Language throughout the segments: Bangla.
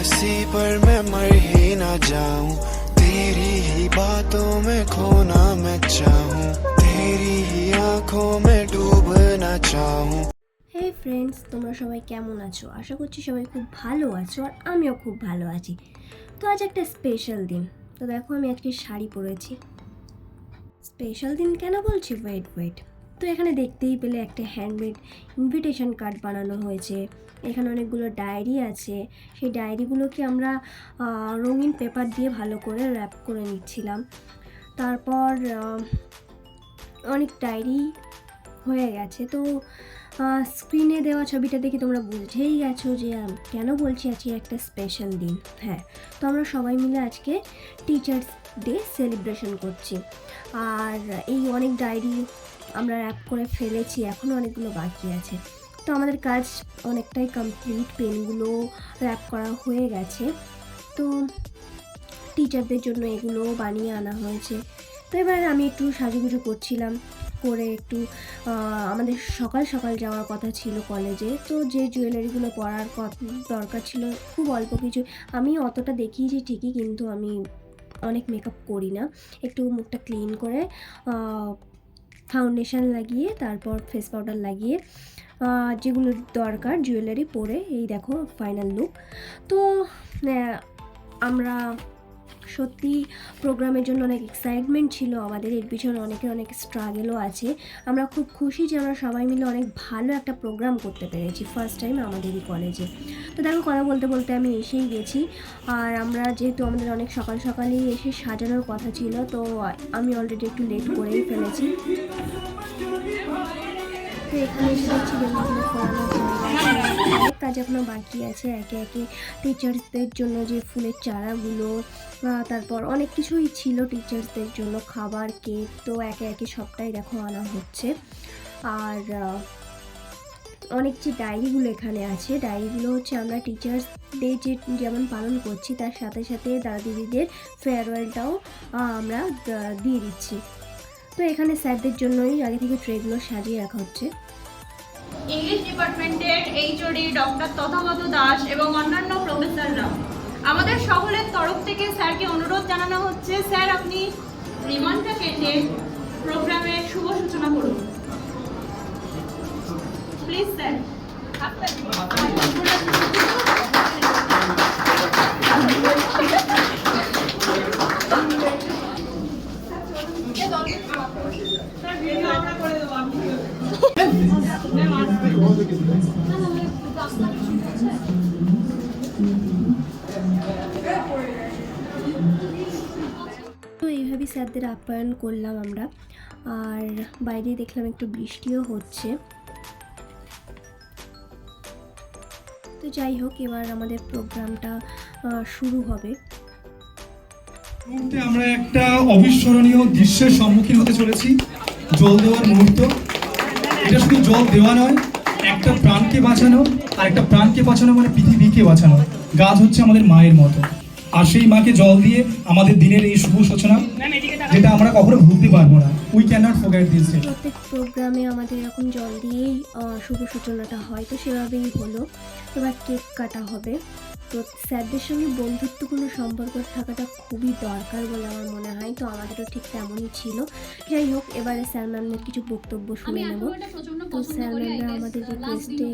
हंसी पर मैं मर ही ना जाऊं तेरी ही बातों में खोना मैं चाहूं तेरी ही आंखों में डूबना चाहूं হে ফ্রেন্ডস তোমরা সবাই কেমন আছো আশা করছি সবাই খুব ভালো আছো আর আমিও খুব ভালো আছি তো আজ একটা স্পেশাল দিন তো দেখো আমি আজকে শাড়ি পরেছি স্পেশাল দিন কেন বলছি ওয়েট ওয়েট তো এখানে দেখতেই পেলে একটা হ্যান্ডমেড ইনভিটেশন কার্ড বানানো হয়েছে। এখানে অনেকগুলো ডায়েরি আছে। সেই ডায়েরিগুলোকে আমরা রঙিন পেপার দিয়ে ভালো করে র্যাপ করে নিচ্ছিলাম। তারপর অনেক ডায়েরি হয়ে গেছে। তো স্ক্রিনে দেওয়া ছবিটা দেখে তোমরা বুঝেই গেছো যে কেন বলছি আজকে একটা স্পেশাল দিন? হ্যাঁ তো আমরা সবাই মিলে আজকে টিচার্স ডে সেলিব্রেশন করছি। আর এই অনেক ডায়েরি আমরা র্যাপ করে ফেলেছি এখনও অনেকগুলো বাকি আছে। তো আমাদের কাজ অনেকটাই কমপ্লিট পেনগুলো র্যাপ করা হয়ে গেছে। তো টিচারদের জন্য এগুলো বানিয়ে আনা হয়েছে। তো এবার আমি একটু সাজুগুজু করছিলাম, করে একটু আমাদের সকাল সকাল যাওয়ার কথা ছিল কলেজে তো যে জুয়েলারিগুলো পরার দরকার ছিল, খুব অল্প কিছু। আমি অতটা দেখিয়েছি ঠিকই, কিন্তু আমি অনেক মেকআপ করি না। একটু মুখটা ক্লিন করে ফাউন্ডেশন লাগিয়ে, তারপর ফেস পাউডার লাগিয়ে যেগুলো দরকার জুয়েলারি পরে, এই দেখো ফাইনাল লুক তো আমরা সত্যি প্রোগ্রামের জন্য অনেক এক্সাইটমেন্ট ছিল, আমাদের এর পিছনে অনেকের অনেক স্ট্রাগেলও আছে। আমরা খুব খুশি যে আমরা সবাই মিলে অনেক ভালো একটা প্রোগ্রাম করতে পেরেছি ফার্স্ট টাইম আমাদেরই কলেজে তো দেখো কথা বলতে বলতে আমি এসেই গেছি, আর আমরা যেহেতু আমাদের অনেক সকাল সকালেই এসে সাজানোর কথা ছিল, তো আমি অলরেডি একটু লেট করেই ফেলেছি। তো এখানে কাজ এখনও বাকি আছে একে একে টিচার্সদের জন্য যে ফুলের চারাগুলো তারপর অনেক কিছুই ছিল টিচার্সদের জন্য, খাবার কেক তো একে একে সবটাই দেখো আনা হচ্ছে। আর অনেক যে ডায়েরিগুলো এখানে আছে, ডায়েরিগুলো হচ্ছে আমরা টিচার্স ডে যে যেমন পালন করছি, তার সাথে সাথে দাদা দিদিদের ফেয়ারওয়েলটাও আমরা দিয়ে দিচ্ছি। তো এখানে স্যারদের জন্যই আগে থেকে ট্রেগুলো সাজিয়ে রাখা হচ্ছে। ইংলিশ ডিপার্টমেন্টের এইচওডি ডক্টর তথাগত দাস এবং অন্যান্য প্রফেসররা, আমাদের সকলের তরফ থেকে স্যারকে অনুরোধ জানানো হচ্ছে, স্যার আপনি রিমনটা কেটে প্রোগ্রামের শুভ সূচনা করুন। প্লিজ স্যার তো এইভাবেই স্যারদের আপ্যায়ন করলাম আমরা। আর বাইরে দেখলাম একটু বৃষ্টিও হচ্ছে। তো যাই হোক, এবার আমাদের প্রোগ্রামটা শুরু হবে। আমরা একটা অবিস্মরণীয় দৃশ্যের সম্মুখীন হতে চলেছি। জল দেওয়ার মুহূর্ত। এটা শুধু জল দেওয়া নয়, একটা প্রাণকে বাঁচানো আর একটা প্রাণকে বাঁচানো মানে পৃথিবীকে বাঁচানো। গাছ হচ্ছে আমাদের মায়ের মতো। আর সেই মাকে জল দিয়ে আমাদের দিনের এই শুভ সূচনা যেটা আমরা কখনো ভুলতে পারব না। We can not forget this day প্রত্যেক প্রোগ্রামে আমাদের এরকম জল দিয়েই আহ, শুভ সূচনাটা হয় তো সেভাবেই হলো। এবার কেক কাটা হবে। তো স্যারদের সঙ্গে বন্ধুত্বপূর্ণ সম্পর্ক থাকাটা খুবই দরকার বলে আমার মনে হয় তো আমাদেরও ঠিক তেমনই ছিল। যাই হোক এবারে স্যার ম্যামদের কিছু বক্তব্য শুনে নেব। তো স্যার ম্যামরা আমাদের রিকোয়েস্টে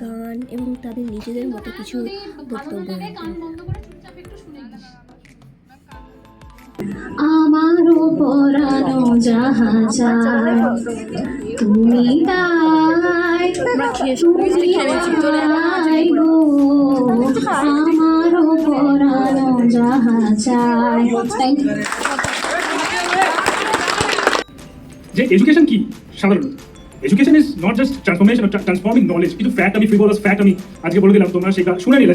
গান এবং তাদের নিজেদের মতো কিছু বক্তব্য আমারও পরানো যাহা চায় তুমি তাই তুমি তাই গো আমারও পরানো যাহা চায় যে এডুকেশন কি? সাধারণত education is not just transformation transforming knowledge কিন্তু ফ্যাক্ট আমি ফ্রিবলাস ফ্যাক্ট আমি আজকে বলে দিলাম তোমরা সেটা শুনে নিলে।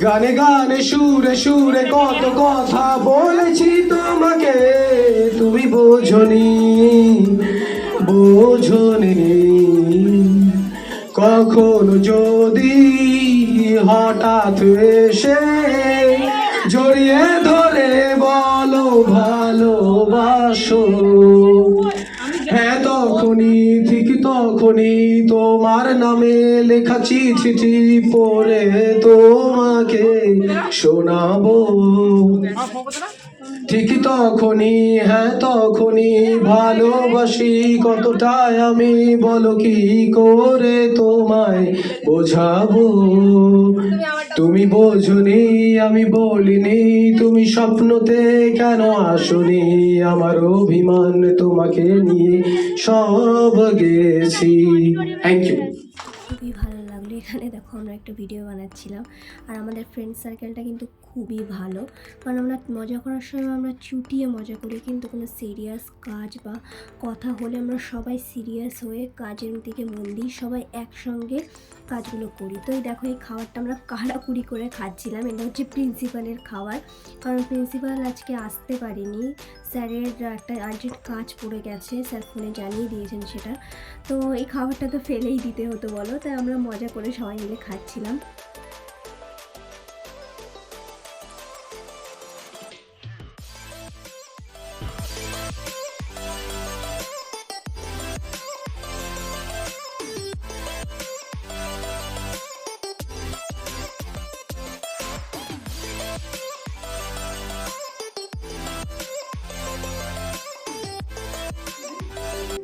গানে গানে সুরে সুরে কত কথা বলেছি তোমাকে। তুমি বোঝনি বোঝনি। কখনো যদি হঠাৎ এসে জড়িয়ে ধরে বলো ভালোবাসো। তখনই তোমার নামে লেখা চিঠিটি পড়ে তোমাকে শোনাবো। ঠিক তখনই হ্যাঁ তখনই ভালোবাসি কতটাই আমি, বলো কি করে তোমায় বোঝাবো? তুমি বোঝনি, আমি বলিনি, তুমি স্বপ্নতে কেন আসনি? আমার অভিমান তোমাকে নিয়ে সব গেছি। থ্যাংক ইউ খুবই ভালো লাগল। এখানে দেখো আমরা একটা ভিডিও বানাচ্ছিলাম। আর আমাদের ফ্রেন্ড সার্কেলটা কিন্তু খুবই ভালো। কারণ আমরা মজা করার সময় আমরা চুটিয়ে মজা করি, কিন্তু কোনো সিরিয়াস কাজ বা কথা হলে আমরা সবাই সিরিয়াস হয়ে কাজের দিকে মন দিই, সবাই একসঙ্গে কাজগুলো করি। তো এই দেখো, এই খাবারটা আমরা কাড়াকুড়ি করে খাচ্ছিলাম। এটা হচ্ছে প্রিন্সিপালের খাবার। কারণ প্রিন্সিপাল আজকে আসতে পারেনি। স্যারের একটা আর্জেন্ট কাজ পড়ে গেছে, স্যার ফোনে জানিয়ে দিয়েছেন সেটা। তো এই খাবারটা তো ফেলেই দিতে হতো, বলো। তাই আমরা মজা করে সবাই মিলে খাচ্ছিলাম।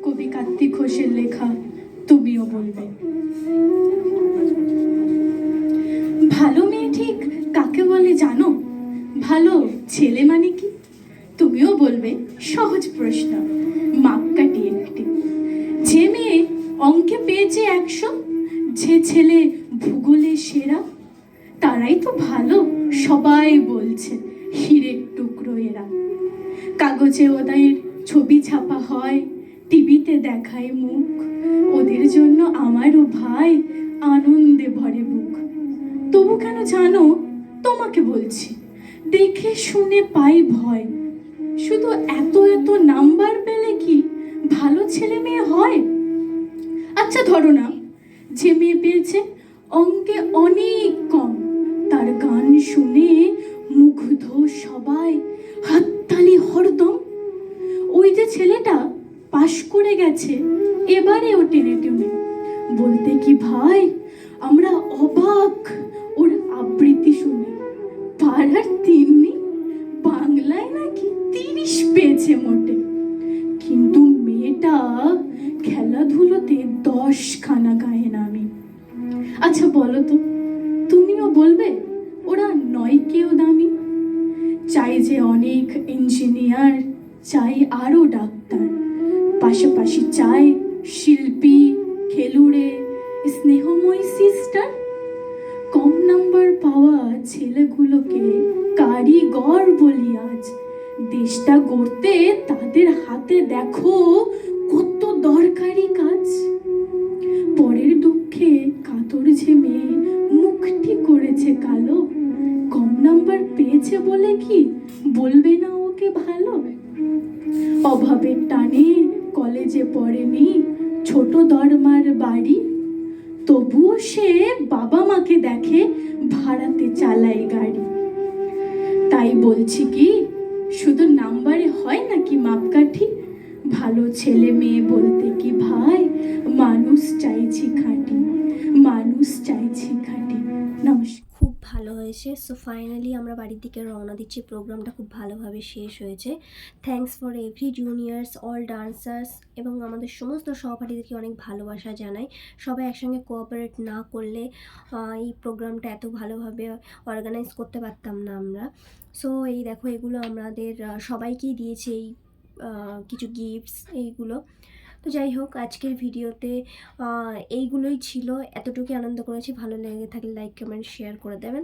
কবি কার্তিক ঘোষের লেখা তুমিও বলবে। ভালো মেয়ে ঠিক কাকে বলে জানো? ভালো ছেলে মানে কি? তুমিও বলবে, সহজ প্রশ্ন মাপকাঠি একটি যে মেয়ে অঙ্কে পেয়েছে একশো, যে ছেলে ভূগোলে সেরা, তারাই তো ভালো, সবাই বলছে হীরের টুকরো এরা। কাগজে ওদের ছবি ছাপা হয় টিভিতে দেখায় মুখ। ওদের জন্য আমারও ভাই আনন্দে ভরে বুক। তবু কেন জানো? তোমাকে বলছি, দেখে শুনে পাই ভয়। শুধু এত এত নাম্বার পেলে কি ভালো ছেলে মেয়ে হয়? আচ্ছা ধরো না, যে মেয়ে পেয়েছে অঙ্কে অনেক কম। তার গান শুনে মুগ্ধ সবাই হাততালি হরদম। ওই যে ছেলেটা পাশ করে গেছে। এবারে ও টেনে টেনে। বলতে কি ভাই, আমরা অবাক ওর আবৃত্তি শুনে। পাড়ার তিন্নি বাংলায় নাকি তিরিশ পেয়েছে মোটে। কিন্তু মেয়েটা খেলাধুলোতে দশ খানা গায়ে নামে। আচ্ছা বলো তো, তুমিও বলবে ওরা নয় কেউ দামি? চাই যে অনেক ইঞ্জিনিয়ার, চাই আরও ডাক্তার। পাশাপাশি চায় শিল্পী, খেলুড়ে, স্নেহময় সিস্টার কম নাম্বার পাওয়া ছেলেগুলোকে কারিগর বলি আজ। দেশটা গড়তে তাদের হাতে দেখো কত দরকারি কাজ। পরের দুঃখে কাতর ঝেমে মুখটি করেছে কালো। কম নাম্বার পেয়েছে বলে কি বলবে না ওকে ভালো? অভাবের টানে কলেজে পড়েনি, ছোট দরমার বাড়ি। তবুও সে বাবা মাকে দেখে ভাড়াতে চালায় গাড়ি। তাই বলছি কি, শুধু নাম্বারে হয় নাকি মাপকাঠি? ভালো ছেলে মেয়ে বলতে কি ভাই, মানুষ চাইছি খাঁটি হয়েছে সো ফাইনালি আমরা বাড়ির দিকে রওনা দিচ্ছি। প্রোগ্রামটা খুব ভালোভাবে শেষ হয়েছে। Thanks for every juniors all dancers এবং আমাদের সমস্ত সহপাঠীদেরকে অনেক ভালোবাসা জানাই। সবাই একসঙ্গে কোঅপারেট না করলে এই প্রোগ্রামটা এত ভালোভাবে অর্গানাইজ করতে পারতাম না আমরা। সো এই দেখো, এগুলো আমাদের সবাইকেই দিয়েছে এই কিছু গিফটস এইগুলো। তো যাই হোক, আজকের ভিডিওতে এইগুলোই ছিল। এতটুকু আনন্দ করেছি। ভালো লেগে থাকলে লাইক কমেন্ট শেয়ার করে দেবেন।